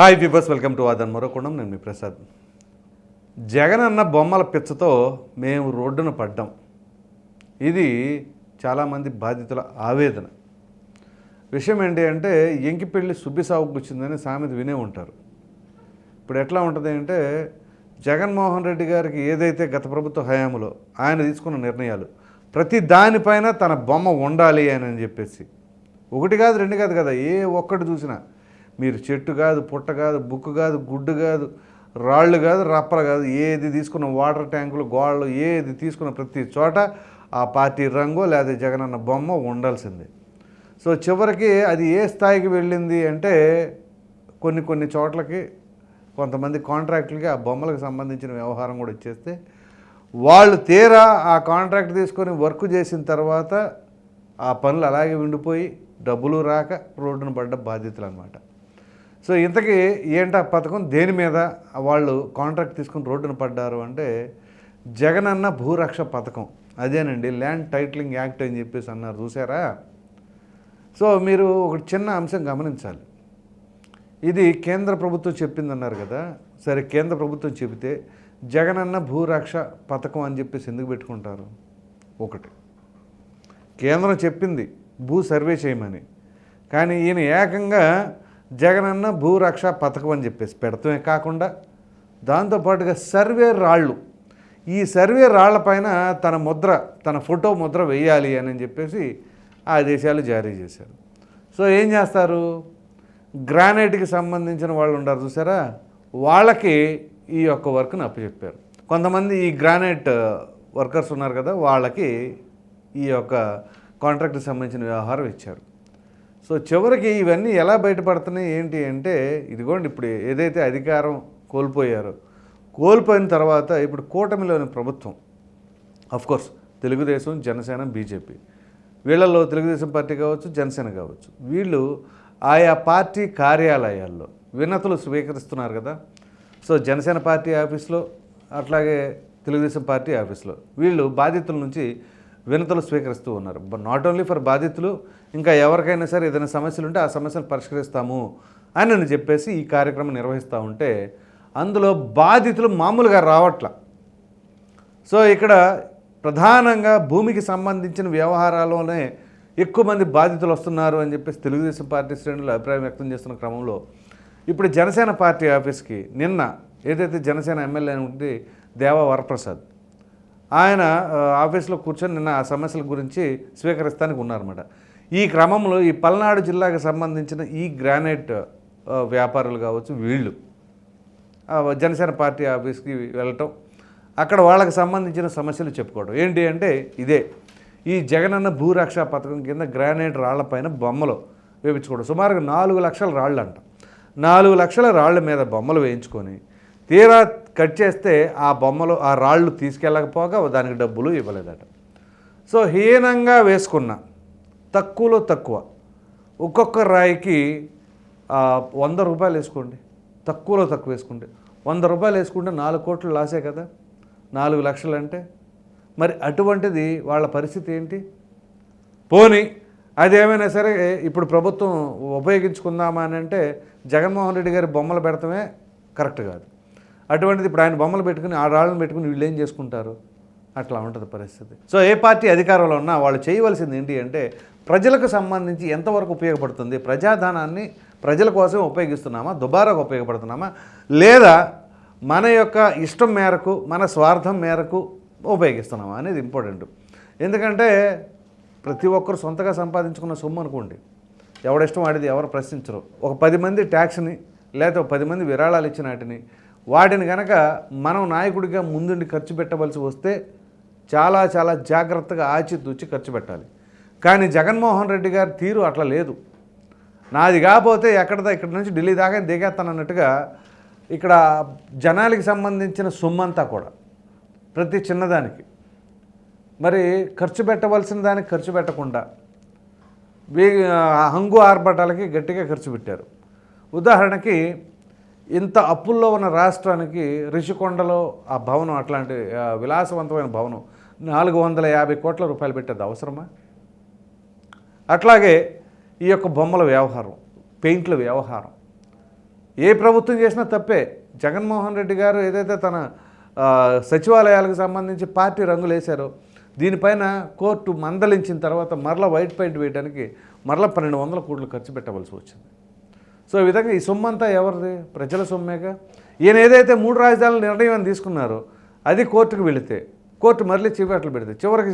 Hi peepers welcome to ఆదన్ మరోకుండం నేను మీ ప్రసాద్. జగన్ అన్న బొమ్మల పిచ్చతో మేము రోడ్డున పడ్డాం. ఇది చాలామంది బాధితుల ఆవేదన. విషయం ఏంటి అంటే ఎంకిపెళ్ళి సుబ్బి సాగుకు వచ్చిందని సామెత వినే ఉంటారు. ఇప్పుడు ఎట్లా ఉంటుంది అంటే జగన్మోహన్ రెడ్డి గారికి ఏదైతే గత ప్రభుత్వ హయాంలో ఆయన తీసుకున్న నిర్ణయాలు ప్రతి దానిపైన తన బొమ్మ ఉండాలి అని చెప్పేసి. ఒకటి కాదు రెండు కాదు కదా ఏ ఒక్కటి చూసినా. మీరు చెట్టు కాదు పుట్ట కాదు బుక్కు కాదు గుడ్డు కాదు రాళ్ళు కాదు రప్పలు కాదు ఏది తీసుకున్న వాటర్ ట్యాంకులు గోళ్ళు ఏది తీసుకున్న ప్రతి చోట ఆ పార్టీ రంగు లేదా జగనన్న బొమ్మ ఉండాల్సిందే. సో చివరికి అది ఏ స్థాయికి వెళ్ళింది అంటే కొన్ని కొన్ని చోట్లకి కొంతమంది కాంట్రాక్టులకి ఆ బొమ్మలకు సంబంధించిన వ్యవహారం కూడా ఇచ్చేస్తే వాళ్ళు తీరా ఆ కాంట్రాక్ట్ తీసుకొని వర్క్ చేసిన తర్వాత ఆ పనులు అలాగే ఉండిపోయి డబ్బులు రాక రోడ్డున పడ్డ బాధ్యతలు అనమాట సో ఇంతకీ ఏంటా పథకం? దేని మీద వాళ్ళు కాంట్రాక్ట్ తీసుకుని రోడ్డున పడ్డారు అంటే జగనన్న భూరక్ష పథకం. అదేనండి ల్యాండ్ టైటిలింగ్ యాక్ట్ అని చెప్పేసి అన్నారు చూసారా సో మీరు ఒక చిన్న అంశం గమనించాలి. ఇది కేంద్ర ప్రభుత్వం చెప్పిందన్నారు కదా? సరే కేంద్ర ప్రభుత్వం చెబితే జగనన్న భూరక్ష పథకం అని చెప్పేసి ఎందుకు పెట్టుకుంటారు? ఒకటి. కేంద్రం చెప్పింది భూ సర్వే చేయమని. కానీ ఈయన ఏకంగా జగనన్న భూరక్ష పథకం అని చెప్పేసి పెడతమే కాకుండా దాంతోపాటుగా సర్వే రాళ్ళు. ఈ సర్వే రాళ్ళపైన తన ముద్ర తన ఫోటో ముద్ర వేయాలి అని చెప్పేసి ఆ దేశాలు జారీ చేశారు. సో ఏం చేస్తారు? గ్రానైట్కి సంబంధించిన వాళ్ళు ఉండరు చూసారా? వాళ్ళకి ఈ యొక్క వర్క్ని అప్పచెప్పారు. కొంతమంది ఈ గ్రానైట్ వర్కర్స్ ఉన్నారు కదా వాళ్ళకి ఈ యొక్క కాంట్రాక్ట్కి సంబంధించిన వ్యవహారం ఇచ్చారు. సో చివరికి ఇవన్నీ ఎలా బయటపడుతున్నాయి ఏంటి అంటే ఇదిగోండి ఇప్పుడు ఏదైతే అధికారం కోల్పోయారో కోల్పోయిన తర్వాత ఇప్పుడు కూటమిలోని ప్రభుత్వం అఫ్కోర్స్ తెలుగుదేశం జనసేన బీజేపీ. వీళ్ళల్లో తెలుగుదేశం పార్టీ కావచ్చు జనసేన కావచ్చు. వీళ్ళు ఆయా పార్టీ కార్యాలయాల్లో వినతులు స్వీకరిస్తున్నారు కదా. సో జనసేన పార్టీ ఆఫీస్లో అట్లాగే తెలుగుదేశం పార్టీ ఆఫీస్లో వీళ్ళు బాధితుల నుంచి వినతులు స్వీకరిస్తూ ఉన్నారు. నాట్ ఓన్లీ ఫర్ బాధితులు ఇంకా ఎవరికైనా సరే ఏదైనా సమస్యలు ఉంటే ఆ సమస్యలు పరిష్కరిస్తాము అని నేను చెప్పేసి ఈ కార్యక్రమం నిర్వహిస్తూ ఉంటే అందులో బాధితులు మామూలుగా రావట్ల. సో ఇక్కడ ప్రధానంగా భూమికి సంబంధించిన వ్యవహారాల్లోనే ఎక్కువ మంది బాధితులు వస్తున్నారు అని చెప్పేసి తెలుగుదేశం పార్టీ శ్రేణులు అభిప్రాయం వ్యక్తం చేస్తున్న క్రమంలో ఇప్పుడు జనసేన పార్టీ ఆఫీస్కి నిన్న ఏదైతే జనసేన ఎమ్మెల్యే ఉంది దేవా వరప్రసాద్ ఆయన ఆఫీస్లో కూర్చొని నిన్న ఆ సమస్యల గురించి స్వీకరిస్తానికి ఉన్నారన్నమాట. ఈ క్రమంలో ఈ పల్నాడు జిల్లాకు సంబంధించిన ఈ గ్రానైట్ వ్యాపారులు కావచ్చు వీళ్ళు జనసేన పార్టీ ఆఫీస్కి వెళ్ళటం అక్కడ వాళ్ళకి సంబంధించిన సమస్యలు చెప్పుకోవడం. ఏంటి అంటే ఇదే ఈ జగనన్న భూరక్ష పథకం కింద గ్రానైట్ రాళ్ళపైన బొమ్మలు వేయించుకోవడం సుమారుగా నాలుగు లక్షల రాళ్ళు అంట నాలుగు లక్షల రాళ్ళ మీద బొమ్మలు వేయించుకొని తీరా కట్ చేస్తే ఆ బొమ్మలు ఆ రాళ్ళు తీసుకెళ్ళకపోగా దానికి డబ్బులు ఇవ్వలేదట. సో హీనంగా వేసుకున్న తక్కువలో తక్కువ ఒక్కొక్క రాయికి వంద రూపాయలు వేసుకోండి. తక్కువలో తక్కువ వేసుకుంటే. వంద రూపాయలు వేసుకుంటే నాలుగు కోట్లు లాసే కదా? నాలుగు లక్షలు అంటే? మరి అటువంటిది వాళ్ళ పరిస్థితి ఏంటి? పోని అదేమైనా సరే ఇప్పుడు ప్రభుత్వం ఉపయోగించుకుందామా అని అంటే జగన్మోహన్ రెడ్డి గారి బొమ్మలు పెడతామే కరెక్ట్ కాదు. అటువంటిది ఇప్పుడు ఆయన బొమ్మలు పెట్టుకుని ఆ రాళ్ళను పెట్టుకుని వీళ్ళు ఏం చేసుకుంటారు? అట్లా ఉంటుంది పరిస్థితి. సో ఏ పార్టీ అధికారంలో ఉన్నా వాళ్ళు చేయవలసింది ఏంటి అంటే ప్రజలకు సంబంధించి ఎంతవరకు ఉపయోగపడుతుంది? ప్రజాధనాన్ని ప్రజల కోసం ఉపయోగిస్తున్నామా? దుబారాకు ఉపయోగపడుతున్నామా? లేదా మన యొక్క ఇష్టం మేరకు మన స్వార్థం మేరకు ఉపయోగిస్తున్నామా అనేది ఇంపార్టెంట్. ఎందుకంటే ప్రతి ఒక్కరు సొంతగా సంపాదించుకున్న సొమ్ము అనుకోండి. ఎవడిష్టం వాడిది ఎవరు ప్రశ్నించరు. ఒక పది మంది ట్యాక్స్ని లేదా పది మంది విరాళాలు ఇచ్చిన వాటిని కనుక మనం నాయకుడిగా ముందుండి ఖర్చు పెట్టవలసి వస్తే చాలా చాలా జాగ్రత్తగా ఆచితూచి ఖర్చు పెట్టాలి. కానీ జగన్మోహన్ రెడ్డి గారి తీరు అట్లా లేదు. నాది కాకపోతే ఎక్కడదా ఇక్కడ నుంచి ఢిల్లీ దాకా దిగేస్తానన్నట్టుగా ఇక్కడ జనాలకి సంబంధించిన సొమ్మంతా కూడా ప్రతి చిన్నదానికి. మరి ఖర్చు పెట్టవలసిన దానికి ఖర్చు పెట్టకుండా వీ హంగు ఆర్భటాలకి గట్టిగా ఖర్చు పెట్టారు. ఉదాహరణకి ఇంత అప్పుల్లో ఉన్న రాష్ట్రానికి రిషికొండలో ఆ భవనం అట్లాంటి విలాసవంతమైన భవనం నాలుగు వందల యాభై కోట్ల రూపాయలు పెట్టేది అవసరమా? అట్లాగే ఈ యొక్క బొమ్మల వ్యవహారం పెయింట్ల వ్యవహారం. ఏ ప్రభుత్వం చేసినా తప్పే. జగన్మోహన్ రెడ్డి గారు ఏదైతే తన సచివాలయాలకు సంబంధించి పార్టీ రంగులు వేశారో దీనిపైన కోర్టు మందలించిన తర్వాత మరలా వైట్ పెయింట్ వేయడానికి మరలా పన్నెండు వందల కోట్లు ఖర్చు పెట్టవలసి వచ్చింది. సో ఈ విధంగా ఈ సొమ్ము అంతా ఎవరిది? ప్రజల సొమ్మేగా? ఈయన ఏదైతే మూడు రాజధానుల నిర్ణయం తీసుకున్నారో అది కోర్టుకు వెళితే కోర్టు మళ్ళీ చీకట్లు పెడితే చివరికి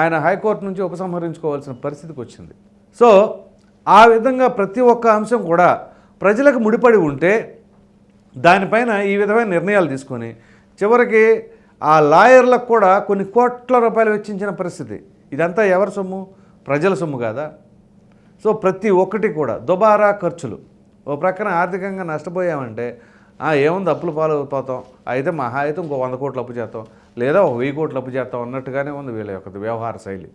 ఆయన హైకోర్టు నుంచి ఉపసంహరించుకోవాల్సిన పరిస్థితికి వచ్చింది. సో ఆ విధంగా ప్రతి ఒక్క అంశం కూడా ప్రజలకు ముడిపడి ఉంటే దానిపైన ఈ విధమైన నిర్ణయాలు తీసుకొని చివరికి ఆ లాయర్లకు కూడా కొన్ని కోట్ల రూపాయలు వెచ్చించిన పరిస్థితి. ఇదంతా ఎవరి సొమ్ము? ప్రజల సొమ్ము కాదా? సో ప్రతి ఒక్కటి కూడా దుబారా ఖర్చులు. ఓ ప్రక్కన ఆర్థికంగా నష్టపోయామంటే ఏముంది అప్పులు అయిపోతాం అయితే మహా అయితే ఇంకో వంద కోట్లు అప్పు చేస్తాం. లేదా ఒక వెయ్యి కోట్లు అప్పు చేస్తాం అన్నట్టుగానే ఉంది వీళ్ళ యొక్క వ్యవహార శైలి.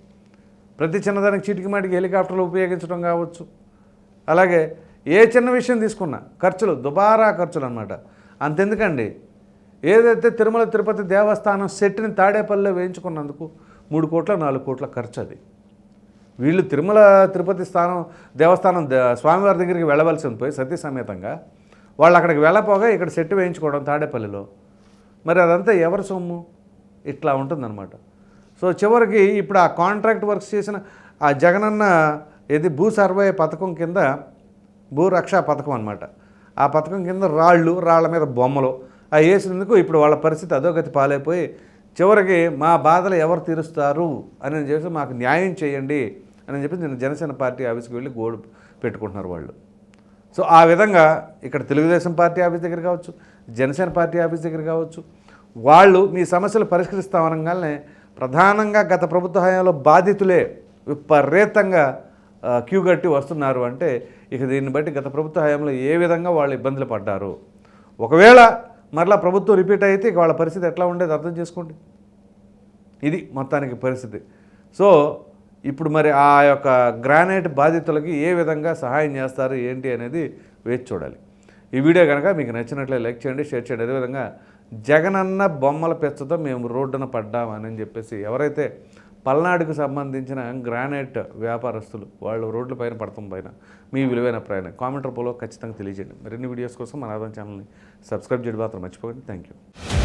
ప్రతి చిన్నదానికి చీటికి మాటికి హెలికాప్టర్లు ఉపయోగించడం కావచ్చు. అలాగే ఏ చిన్న విషయం తీసుకున్నా ఖర్చులు దుబారా ఖర్చులు అనమాట అంతెందుకండి? ఏదైతే తిరుమల తిరుపతి దేవస్థానం సెట్ని తాడేపల్లిలో వేయించుకున్నందుకు మూడు కోట్ల నాలుగు కోట్ల ఖర్చు అది. వీళ్ళు తిరుమల తిరుపతి స్థానం దేవస్థానం స్వామివారి దగ్గరికి వెళ్ళవలసి పోయి సతీ సమేతంగా వాళ్ళు అక్కడికి వెళ్ళపోగా ఇక్కడ సెట్ వేయించుకోవడం తాడేపల్లిలో. మరి అదంతా ఎవరి సొమ్ము? ఇట్లా ఉంటుందన్నమాట. సో చివరికి ఇప్పుడు ఆ కాంట్రాక్ట్ వర్క్స్ చేసిన ఆ జగనన్న ఇది భూ సర్వే పథకం కింద భూ రక్షా పథకం అనమాట ఆ పథకం కింద రాళ్ళు రాళ్ళ మీద బొమ్మలు ఆ వేసినందుకు ఇప్పుడు వాళ్ళ పరిస్థితి అధోగతి పాలైపోయి చివరికి మా బాధలు ఎవరు తీరుస్తారు అని చెప్పేసి మాకు న్యాయం చేయండి. అని చెప్పి నేను జనసేన పార్టీ ఆఫీస్కి వెళ్ళి గోడు పెట్టుకుంటున్నారు వాళ్ళు. సో ఆ విధంగా ఇక్కడ తెలుగుదేశం పార్టీ ఆఫీస్ దగ్గర కావచ్చు జనసేన పార్టీ ఆఫీస్ దగ్గర కావచ్చు వాళ్ళు మీ సమస్యలు పరిష్కరిస్తామనగానే ప్రధానంగా గత ప్రభుత్వ హయాంలో బాధితులే విపరీతంగా క్యూ కట్టి వస్తున్నారు అంటే ఇక దీన్ని బట్టి గత ప్రభుత్వ హయాంలో ఏ విధంగా వాళ్ళు ఇబ్బందులు పడ్డారు? ఒకవేళ మరలా ప్రభుత్వం రిపీట్ అయితే ఇక వాళ్ళ పరిస్థితి ఎట్లా ఉండేది అర్థం చేసుకోండి. ఇది మొత్తానికి పరిస్థితి. సో ఇప్పుడు మరి ఆ యొక్క గ్రానైట్ బాధితులకి ఏ విధంగా సహాయం చేస్తారు ఏంటి అనేది వేచి చూడాలి. ఈ వీడియో కనుక మీకు నచ్చినట్లే లైక్ చేయండి షేర్ చేయండి. అదేవిధంగా జగనన్న బొమ్మల పెచ్చతో మేము రోడ్డున పడ్డామని చెప్పేసి ఎవరైతే పల్నాడుకు సంబంధించిన గ్రానైట్ వ్యాపారస్తులు వాళ్ళు రోడ్ల పైన పడతాం పైన మీ విలువైన ప్రయాణం కామెంట్ రూపంలో ఖచ్చితంగా తెలియజేయండి. మరిన్ని వీడియోస్ కోసం మన ఆదాయం ఛానల్ని సబ్స్క్రైబ్ చేయడం మాత్రం మర్చిపోకండి. Thank you